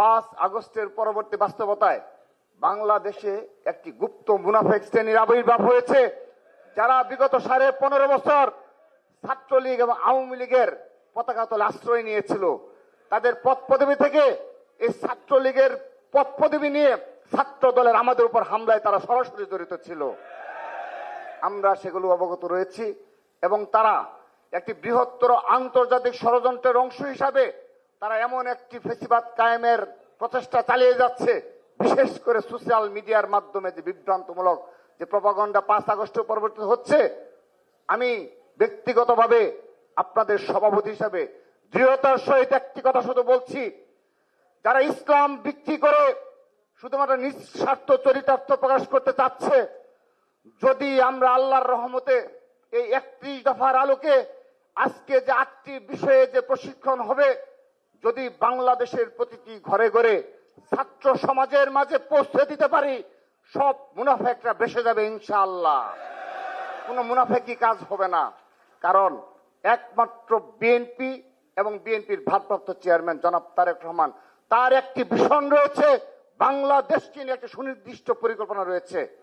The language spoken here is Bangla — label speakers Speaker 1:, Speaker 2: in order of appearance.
Speaker 1: পাঁচ আগস্টের পরবর্তী বাস্তবতায় বাংলাদেশে একটি গুপ্ত মুনাফেক শ্রেণির আবির্ভাব হয়েছে, যারা বিগত সাড়ে পনেরো বছর ছাত্রলীগ এবং আওয়ামী লীগের পতাকা তলে আশ্রয় নিয়েছিল। তাদের পদ পদবি থেকে এই ছাত্রলীগের পদ পদবি নিয়ে ছাত্র দলের আমাদের উপর হামলায় তারা সরাসরি জড়িত ছিল। আমরা সেগুলো অবগত রয়েছি এবং তারা একটি বৃহত্তর আন্তর্জাতিক ষড়যন্ত্রের অংশ হিসাবে তারা এমন একটি ফেসিবাদ কায়েমের প্রচেষ্টা চালিয়ে যাচ্ছে, বিশেষ করে সোশ্যাল মিডিয়ার মাধ্যমে যে বিভ্রান্তমূলক যে প্রপাগন্ডা পাঁচ আগস্টের পরবর্তী হচ্ছে, আমি ব্যক্তিগতভাবে আপনাদের সভাপতি হিসাবে দৃঢ়তার সহিত একটি কথা শুধু বলছি, যারা ইসলাম বিক্রি করে শুধুমাত্র নিঃস্বার্থ চরিতার্থ প্রকাশ করতে চাচ্ছে, যদি আমরা আল্লাহর রহমতে এই একত্রিশ দফার আলোকে আজকে যে আটটি বিষয়ে যে প্রশিক্ষণ হবে যদি বাংলাদেশের প্রতিটি ঘরে ঘরে ছাত্র সমাজের মাঝে পৌঁছে দিতে পারি, সব মুনাফেকরা বেসে যাবে ইনশাআল্লাহ। কোনো মুনাফেকি কাজ হবে না। কারণ একমাত্র বিএনপি এবং বিএনপির ভারপ্রাপ্ত চেয়ারম্যান জনাব তারেক রহমান, তার একটি ভীষণ রয়েছে। বাংলাদেশকে নিয়ে একটি সুনির্দিষ্ট পরিকল্পনা রয়েছে।